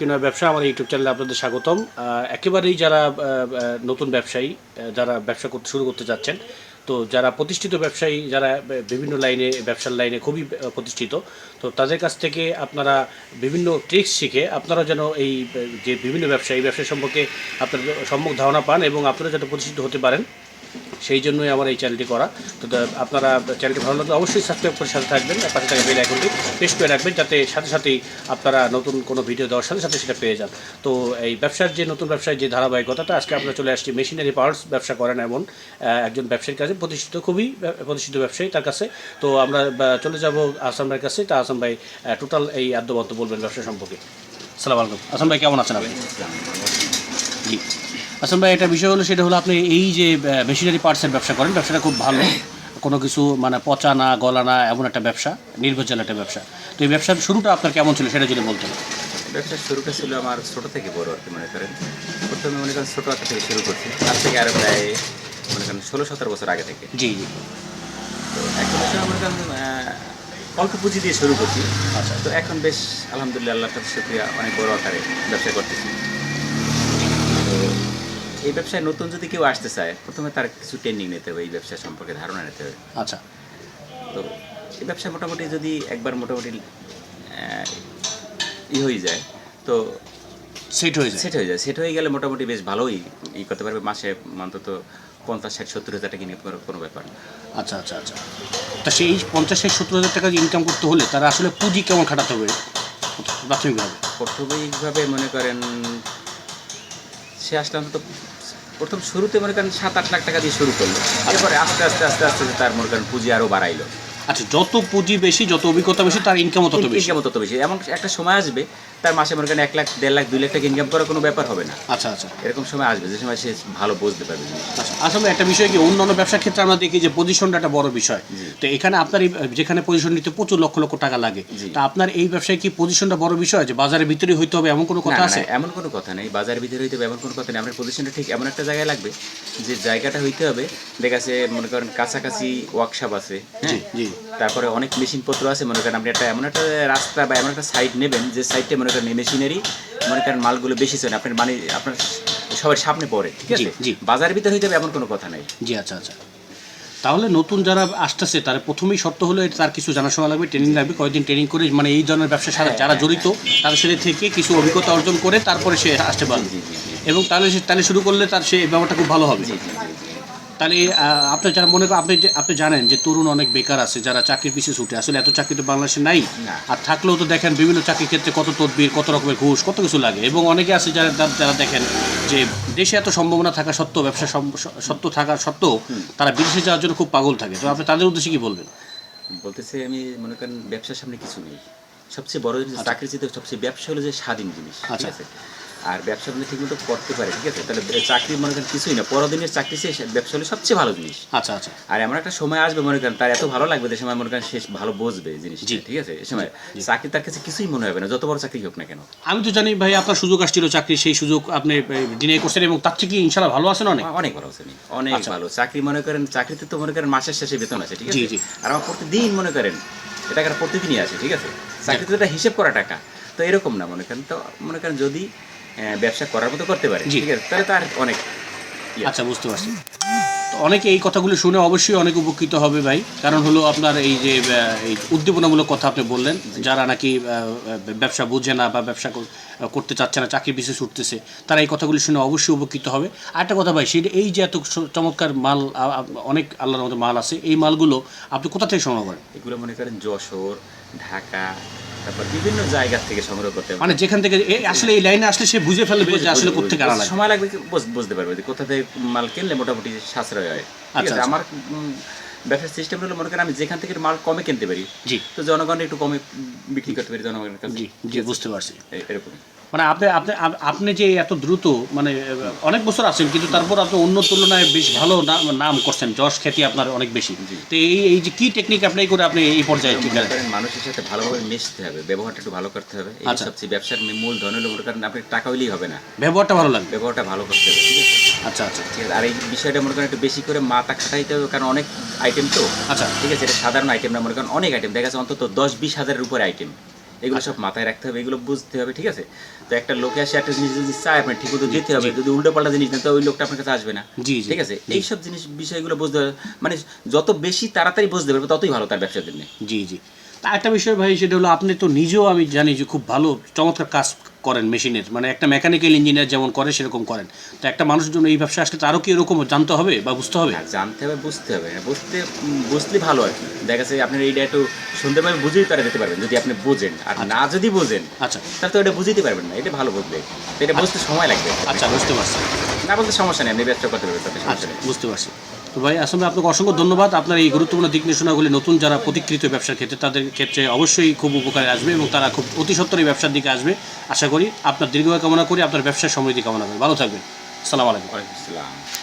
Lucky নয় ব্যবসা আমার ইউটিউব চ্যানেলে আপনাদের স্বাগতম। একেবারেই যারা নতুন ব্যবসায়ী যারা ব্যবসা করতে শুরু করতে যাচ্ছেন, তো যারা প্রতিষ্ঠিত ব্যবসায়ী, যারা বিভিন্ন লাইনে, ব্যবসার লাইনে খুবই প্রতিষ্ঠিত, তো তাদের কাছ থেকে আপনারা বিভিন্ন ট্রিক্স শিখে আপনারা যেন এই যে বিভিন্ন ব্যবসায়ী ব্যবসা সম্পর্কে আপনার সম্যক ধারণা পান এবং আপনারা যাতে প্রতিষ্ঠিত হতে পারেন। সেই জন্যই আমার এই চ্যানেলটি করা। তো আপনারা চ্যানেলটি ভালো লাগলে অবশ্যই সাবস্ক্রাইব করে সাথে থাকবেন। পাশে থাকা বেল আইকনটি প্রেস করে রাখবেন যাতে সাথে সাথেই আপনারা নতুন কোনো ভিডিও দেওয়ার সাথে সাথে সেটা পেয়ে যান। তো এই ব্যবসার যে, নতুন ব্যবসায় যে ধারাবাহিকতাটা, আজকে আমরা চলে আসছি মেশিনারি পার্টস ব্যবসা করেন এমন একজন ব্যবসায়ীর কাছে, প্রতিষ্ঠিত, খুবই প্রতিষ্ঠিত ব্যবসায়ী তার কাছে। তো আমরা চলে যাব আসাম ভাইয়ের কাছে। তা আসাম ভাই টোটাল এই আদ্যবন্ত বলবেন ব্যবসা সম্পর্কে। সালাম আলাইকুম। আসাম ভাই, কেমন আছেন আপনি? জি। আসল ভাই একটা বিষয় হলো সেটা হলো আপনি এই যে মেশিনারি পার্টসের ব্যবসা করেন ব্যবসাটা খুব ভালো। কোনো কিছু মানে পচা না গলা না এমন একটা ব্যবসা নির্ভরশীল একটা ব্যবসা। তো এই ব্যবসার শুরুটা আপনার কেমন ছিল সেটা যদি বলতেন। ব্যবসার শুরুটা ছিল আমার ছোট থেকে বড় আর কি মনে করেন। প্রথমে মনে করেন ছোটো একটা থেকে শুরু করছি। তার থেকে আরও প্রায় মনে করেন ষোলো সতেরো বছর আগে থেকে। জি জি। তো এখন মনে করেন অল্প পুঁজি দিয়ে শুরু করছি। আচ্ছা। তো এখন বেশ আলহামদুলিল্লাহ আল্লাহ কাছে শুক্রিয়া অনেক বড় আকারে ব্যবসা করতেছি। এই ব্যবসায় নতুন যদি কেউ আসতে চায় প্রথমে তার কিছু ট্রেনিং নিতে হবে এই ব্যবসা সম্পর্কে ধারণা নিতে হবে। আচ্ছা। তো এই ব্যবসা মোটামুটি যদি একবার মোটামুটি ই হয়ে যায় তো সেট হয়ে যায়। সেট হয়ে যায়। সেট হয়ে গেলে মোটামুটি বেশ ভালোই ই করতে পারবে। মাসে অন্তত পঞ্চাশ ষাট সত্তর হাজার টাকা ইনকাম করার কোনো ব্যাপার না। আচ্ছা আচ্ছা আচ্ছা। তা সেই পঞ্চাশ ষাট সত্তর হাজার টাকা ইনকাম করতে হলে তারা আসলে পুঁজি কেমন খাটাতে হবে? প্রাথমিকভাবে। প্রাথমিকভাবে মনে করেন সে আসলে অন্তত প্রথম শুরুতে মনে করেন সাত আট লাখ টাকা দিয়ে শুরু করল। এরপরে আস্তে আস্তে আস্তে আস্তে তার মনে করেন পুঁজি আরও বাড়াইলো। আচ্ছা যত পুঁজি বেশি যত অভিজ্ঞতা বেশি তার ইনকামও তত বেশি। ইনকাম তত বেশি। এমন একটা সময় আসবে তার মাসে মনে করেন এক লাখ দেড় লাখ দুই লাখ টাকা ইনকাম করার কোনো ব্যাপার হবে না। আচ্ছা আচ্ছা। এরকম সময় আসবে যে সময় সে ভালো বুঝতে পারবে আচ্ছা আসলে একটা বিষয় কি অন্যান্য ব্যবসার ক্ষেত্রে আমরা দেখি যে পজিশনটা একটা বড় বিষয়। তো এখানে আপনার যেখানে পজিশন নিতে প্রচুর লক্ষ লক্ষ টাকা লাগে। তা আপনার এই ব্যবসায় কি পজিশনটা বড় বিষয় যে বাজারের ভিতরে হইতে হবে এমন কোনো কথা আছে? এমন কোনো কথা নেই। বাজারের ভিতরে হইতে হবে এমন কোনো কথা নেই। আপনার পজিশনটা ঠিক এমন একটা জায়গায় লাগবে যে জায়গাটা হইতে হবে। দেখা যাচ্ছে মনে করেন কাছাকাছি ওয়ার্কশপ আছে হ্যাঁ? জি। তারপরে অনেক মেশিনপত্র আছে মনে করেন আপনি একটা এমন একটা রাস্তা বা এমন একটা সাইড নেবেন যে সাইডটা মনে করেন মেশিনারি মনে করেন মালগুলো বেশি চলে আপনার মানে আপনার সবার সামনে পড়ে ঠিক আছে? জি। বাজারের ভিতরে হইতে হবে এমন কোনো কথা নেই। জি আচ্ছা আচ্ছা। তাহলে নতুন যারা আসতেছে তার প্রথমেই শর্ত হলো তার কিছু জানাশোনা লাগবে ট্রেনিং লাগবে কয়েকদিন ট্রেনিং করে মানে এই ধরনের ব্যবসার সাথে যারা জড়িত তাদের সাথে থেকে কিছু অভিজ্ঞতা অর্জন করে তারপরে সে আসতে পারবে। এবং তাহলে সে তাহলে শুরু করলে তার সে ব্যাপারটা খুব ভালো হবে। তাহলে আহ, আপনি যারা মনে করেন আপনি আপনি জানেন যে তরুণ অনেক বেকার আছে যারা চাকরির পিছিয়ে ছুটে। আসলে এত চাকরি তো বাংলাদেশে নাই। আর থাকলেও তো দেখেন বিভিন্ন চাকরির ক্ষেত্রে কত তদবির কত রকমের ঘুষ কত কিছু লাগে। এবং অনেকে আছে যারা যারা- দেখেন যে দেশে এত সম্ভাবনা থাকা সত্ত্বেও ব্যবসা সত্য থাকা সত্ত্বেও তারা বিদেশে যাওয়ার জন্য খুব পাগল থাকে। তো আপনি তাদের উদ্দেশ্যে কি বলবেন? বলতেছে আমি মনে করেন ব্যবসার সামনে কিছু নেই। সবচেয়ে বড় জিনিস চাকরির চেয়ে সবচেয়ে ব্যবসা হলো যে স্বাধীন জিনিস ঠিক আচ্ছা। আছে? আর ব্যবসা যদি ঠিকমতো করতে পারে ঠিক আছে? তাহলে চাকরি মনে করেন কিছুই না। পরদিনের চাকরি চেয়ে ব্যবসা হলো সবচেয়ে ভালো জিনিস। আচ্ছা আচ্ছা। আর এমন একটা সময় আসবে মনে করেন তার এত ভালো লাগবে যে সময় মনে করেন সে ভালো বুঝবে জিনিস। ঠিক আছে? এই সময় চাকরি তার কাছে কিছুই মনে হবে না যত বড় চাকরি হোক না কেন। আমি তো জানি ভাই আপনার সুযোগ আসছিল চাকরি সেই সুযোগ আপনি ডিনাই করছেন এবং তার থেকে ইনশাল্লাহ ভালো আছেন অনেক? অনেক ভালো আছে অনেক আচ্ছা। ভালো। চাকরি মনে করেন চাকরিতে তো মনে করেন মাসের শেষে বেতন আছে ঠিক আছে? আর আমার প্রতিদিন মনে করেন এটা টাকাটা প্রতিদিনই আসে ঠিক আছে? চাকরিতে এটা হিসেব করা টাকা তো এরকম না মনে করেন। তো মনে করেন যদি ব্যবসা করার মতো করতে পারে। ঠিক আছে? তাহলে তার অনেক ইয়ে। আচ্ছা বুঝতে পারছি। তো অনেকে এই কথাগুলো শুনে অবশ্যই অনেক উপকৃত হবে ভাই। কারণ হলো আপনার এই যে এই উদ্দীপনামূলক কথা আপনি বললেন যারা নাকি ব্যবসা বুঝে না বা ব্যবসা করতে চাচ্ছে না চাকরি পিছিয়ে উঠতেছে তারা এই কথাগুলো শুনে অবশ্যই উপকৃত হবে। আর একটা কথা ভাই সেটা এই যে এত চমৎকার মাল অনেক আল্লাহর মতো মাল আছে এই মালগুলো আপনি কোথা থেকে সংগ্রহ করেন? এগুলো মনে করেন যশোর ঢাকা তারপর বিভিন্ন জায়গা থেকে সংগ্রহ করতে মানে যেখান থেকে আসলে এই লাইনে আসলে সে বুঝে ফেলবে যে আসলে কোথেকে আনা লাগে। সময় লাগবে বুঝতে পারবে যে কোথা থেকে মাল কিনলে মোটামুটি সাশ্রয় হয়। ঠিক আচ্ছা, আছে? আচ্ছা। আমার ব্যবসার সিস্টেম হলো মনে করেন আমি যেখান থেকে মাল কমে কিনতে পারি জি। তো জনগণ একটু কমে বিক্রি করতে পারি জনগণের কাছে জি জি বুঝতে পারছি। এরকম মানে আপনি আপনি আপনি যে এত দ্রুত মানে অনেক বছর আছেন কিন্তু তারপর আপনি অন্য তুলনায় বেশ ভালো নাম করছেন। যশ খ্যাতি আপনার অনেক বেশি। তো এই এই যে কি টেকনিক আপনি করে আপনি এই পর্যায়ে ঠিক মানুষের সাথে ভালোভাবে মিশতে হবে ব্যবহারটা একটু ভালো করতে হবে। এই আচ্ছা। সবচেয়ে ব্যবসার মূল ধন হলো মনে করেন আপনি টাকা হইলেই হবে না। ব্যবহারটা ভালো লাগবে। ব্যবহারটা ভালো করতে হবে ঠিক আছে? আচ্ছা আচ্ছা। ঠিক আছে আর এই বিষয়টা মনে করেন একটু বেশি করে মাথা খাটাইতে হবে কারণ অনেক আইটেম তো। আচ্ছা। ঠিক আছে এটা সাধারণ আইটেম না মনে করেন অনেক আইটেম দেখা যাচ্ছে অন্তত দশ বিশ হাজারের উপরে আইটেম এগুলো সব মাথায় রাখতে হবে এগুলো বুঝতে হবে ঠিক আছে? তো একটা লোকে আসে একটা জিনিস যদি চায় আপনার ঠিক মতো যেতে হবে। যদি উল্টো পাল্টা জিনিস নেন তো ওই লোকটা আপনার কাছে আসবে না। জি। ঠিক আছে? এইসব জিনিস বিষয়গুলো বুঝতে হবে। মানে যত বেশি তাড়াতাড়ি বুঝতে পারবে ততই ভালো তার ব্যবসার জন্য। জি জি। তা একটা বিষয় ভাই সেটা হলো আপনি তো নিজেও আমি জানি যে খুব ভালো চমৎকার কাজ করেন মেশিনের। মানে একটা মেকানিক্যাল ইঞ্জিনিয়ার যেমন করে সেরকম করেন। তো একটা মানুষের জন্য এই ব্যবসা আসলে তারও কি এরকম জানতে হবে বা বুঝতে হবে? জানতে হবে বুঝতে হবে। বুঝতে বুঝলে ভালো আর কি। দেখা যাচ্ছে আপনার এইটা একটু সুন্দরভাবে বুঝেই তারা যেতে পারবেন যদি আপনি বোঝেন। আর না যদি বোঝেন আচ্ছা। তাহলে তো এটা বুঝতে পারবেন না। এটা ভালো বুঝবে এটা বুঝতে সময় লাগবে। আচ্ছা বুঝতে পারছি। না বলতে সমস্যা নেই আপনি ব্যবসা করতে পারবেন আচ্ছা বুঝতে পারছি। তো ভাই, আসলে আপনাকে অসংখ্য ধন্যবাদ। আপনার এই গুরুত্বপূর্ণ দিক নির্দেশনাগুলি নতুন যারা প্রতিকৃত ব্যবসার ক্ষেত্রে, তাদের ক্ষেত্রে অবশ্যই খুব উপকারে আসবে এবং তারা খুব অতি সত্তর এই ব্যবসার দিকে আসবে। আশা করি আপনার দীর্ঘ কামনা করি, আপনার ব্যবসার সমৃদ্ধি কামনা করি। ভালো থাকবেন। সালাম আলাইকুম। আসসালাম।